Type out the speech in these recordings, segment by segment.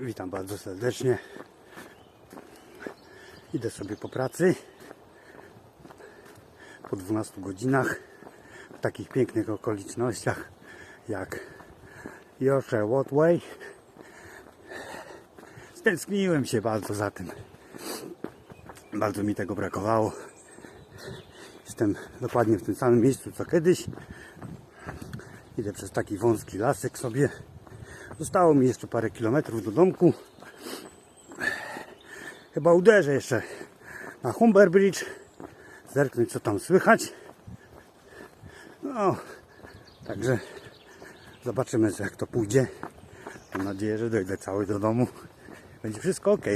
Witam bardzo serdecznie. Idę sobie po pracy. Po 12 godzinach. W takich pięknych okolicznościach jak Yorkshire Waterway. Stęskniłem się bardzo za tym. Bardzo mi tego brakowało. Jestem dokładnie w tym samym miejscu co kiedyś. Idę przez taki wąski lasek sobie. Zostało mi jeszcze parę kilometrów do domku. Chyba uderzę jeszcze na Humber Bridge. Zerknąć co tam słychać. No, także zobaczymy jak to pójdzie. Mam nadzieję, że dojdę cały do domu. Będzie wszystko ok.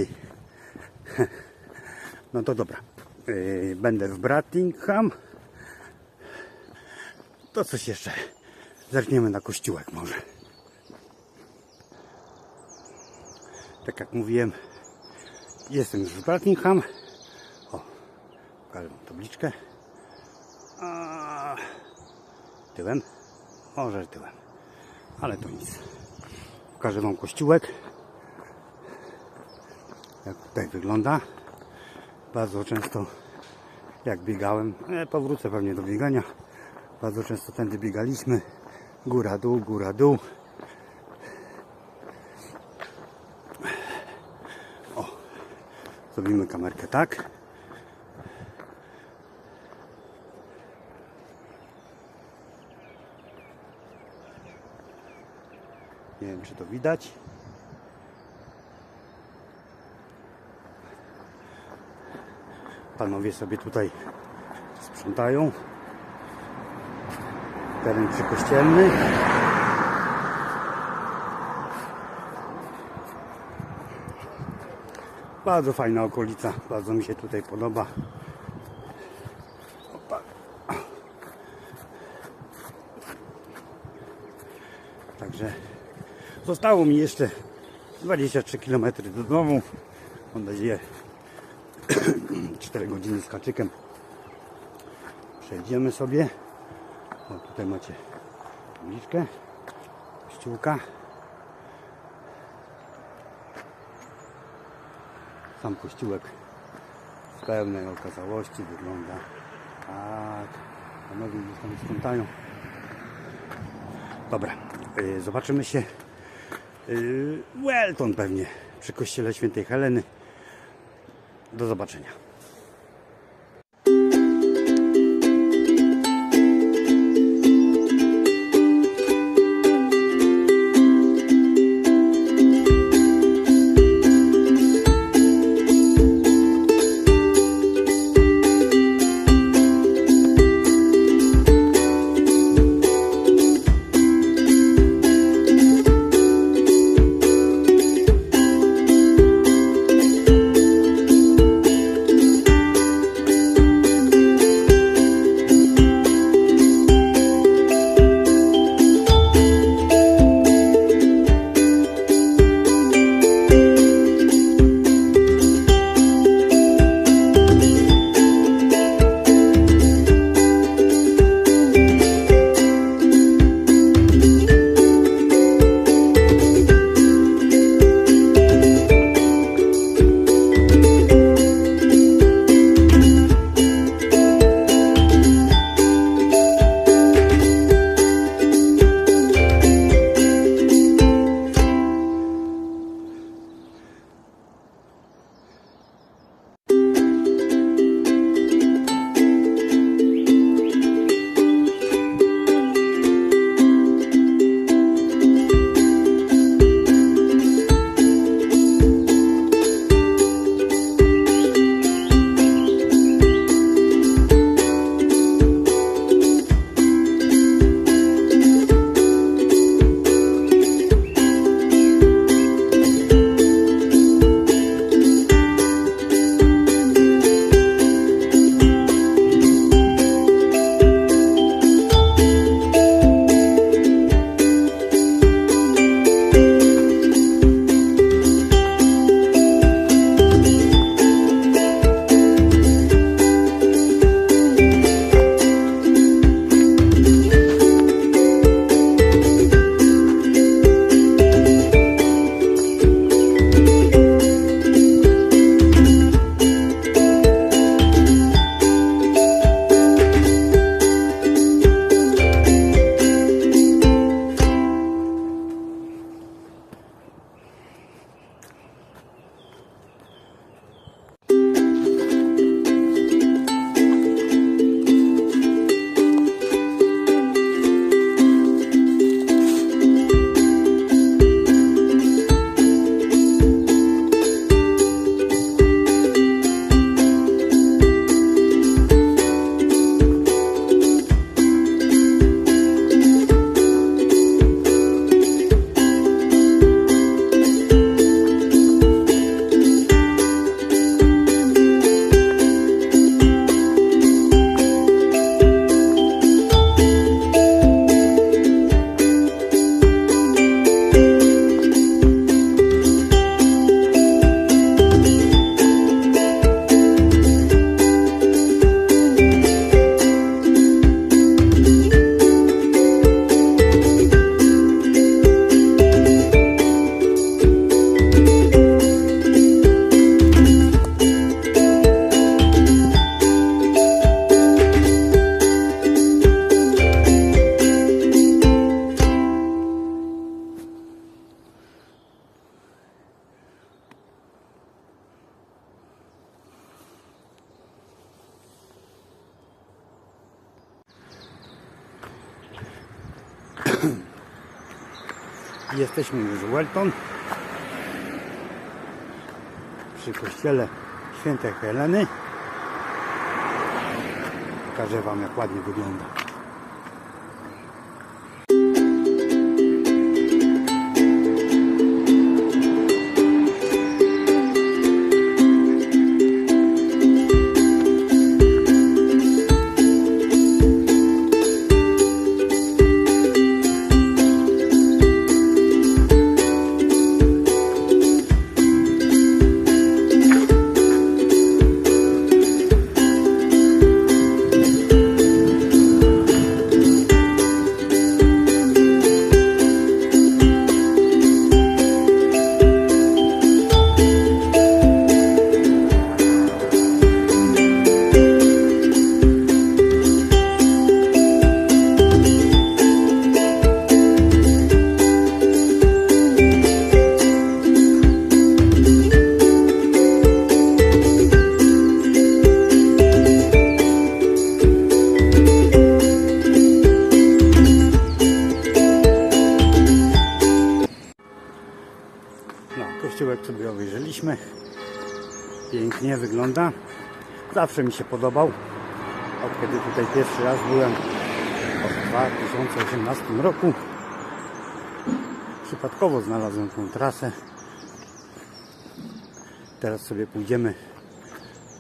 No to dobra. Yy, Będę w Brattingham. To coś jeszcze. Zerkniemy na kościółek może. Tak jak mówiłem, jestem już w Brattingham. O, pokażę tabliczkę. A, tyłem? Może tyłem. Ale to nic. Pokażę wam kościółek. Jak tutaj wygląda. Bardzo często jak biegałem, e, powrócę pewnie do biegania. Bardzo często tędy biegaliśmy. Góra, dół, góra, dół. Zrobimy kamerkę tak. Nie wiem, czy to widać. Panowie sobie tutaj sprzątają. Teren przykościelny. Bardzo fajna okolica, bardzo mi się tutaj podoba. Opa. Także zostało mi jeszcze 23 km do domu. Mam nadzieję 4 godziny z kaczykiem. Przejdziemy sobie. O, tutaj macie tabliczkę. Kościółka. Sam kościółek w pełnej okazałości wygląda tak. Panowie gdzieś tam sprzątają. Dobra, yy, zobaczymy się yy, Welton pewnie przy kościele świętej Heleny. Do zobaczenia. Jesteśmy już w Welton przy kościele świętej Heleny. Pokażę Wam jak ładnie wygląda. Zawsze mi się podobał. Od kiedy tutaj pierwszy raz byłem w 2018 roku. Przypadkowo znalazłem tą trasę. Teraz sobie pójdziemy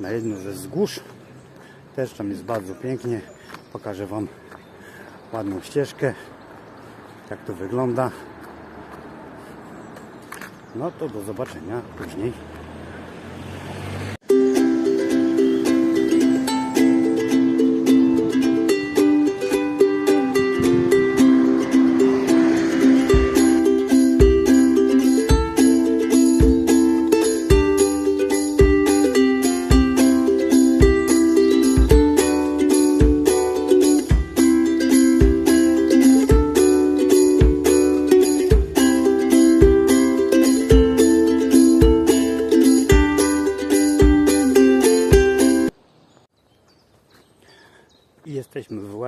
na jedno ze wzgórz. Też tam jest bardzo pięknie. Pokażę Wam ładną ścieżkę. Jak to wygląda. No to do zobaczenia później.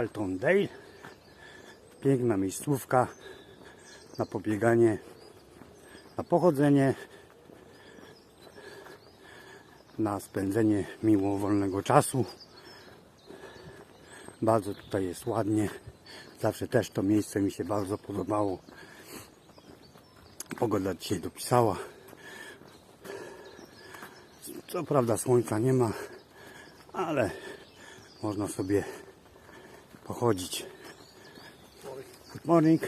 Welton Dale. Piękna miejscówka na pobieganie, na pochodzenie, na spędzenie miło wolnego czasu. Bardzo tutaj jest ładnie. Zawsze też to miejsce mi się bardzo podobało. Pogoda dzisiaj dopisała. Co prawda słońca nie ma, ale można sobie pochodzić. Good morning.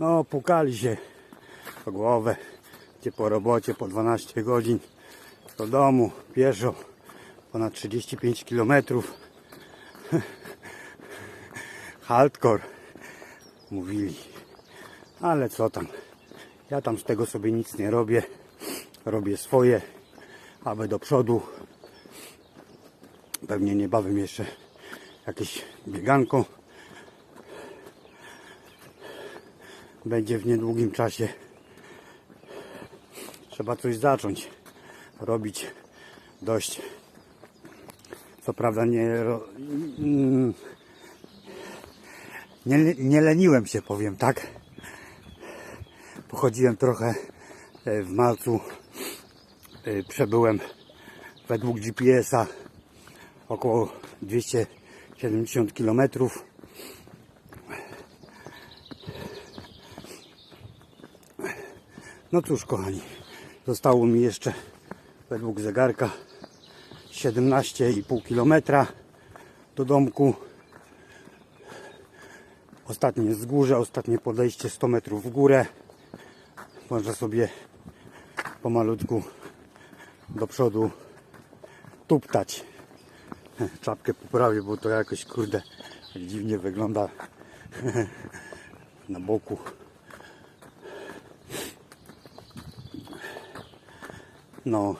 No, pukali się po głowę, gdzie po robocie po 12 godzin do domu pieszo ponad 35 km. Hardcore mówili. Ale co tam? Ja tam z tego sobie nic nie robię. Robię swoje, aby do przodu Pewnie niebawem jeszcze jakieś bieganko będzie w niedługim czasie. Trzeba coś zacząć robić dość. Co prawda nie, mm, nie, nie leniłem się, powiem tak. Pochodziłem trochę e, w marcu. E, Przebyłem według GPS-a około 270 km. No cóż, kochani, zostało mi jeszcze według zegarka 17,5 km do domku. Ostatnie wzgórze, ostatnie podejście 100 metrów w górę. Można sobie pomalutku do przodu tuptać czapkę poprawię, bo to jakoś kurde dziwnie wygląda na boku. No,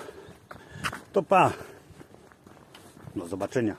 to pa. Do zobaczenia.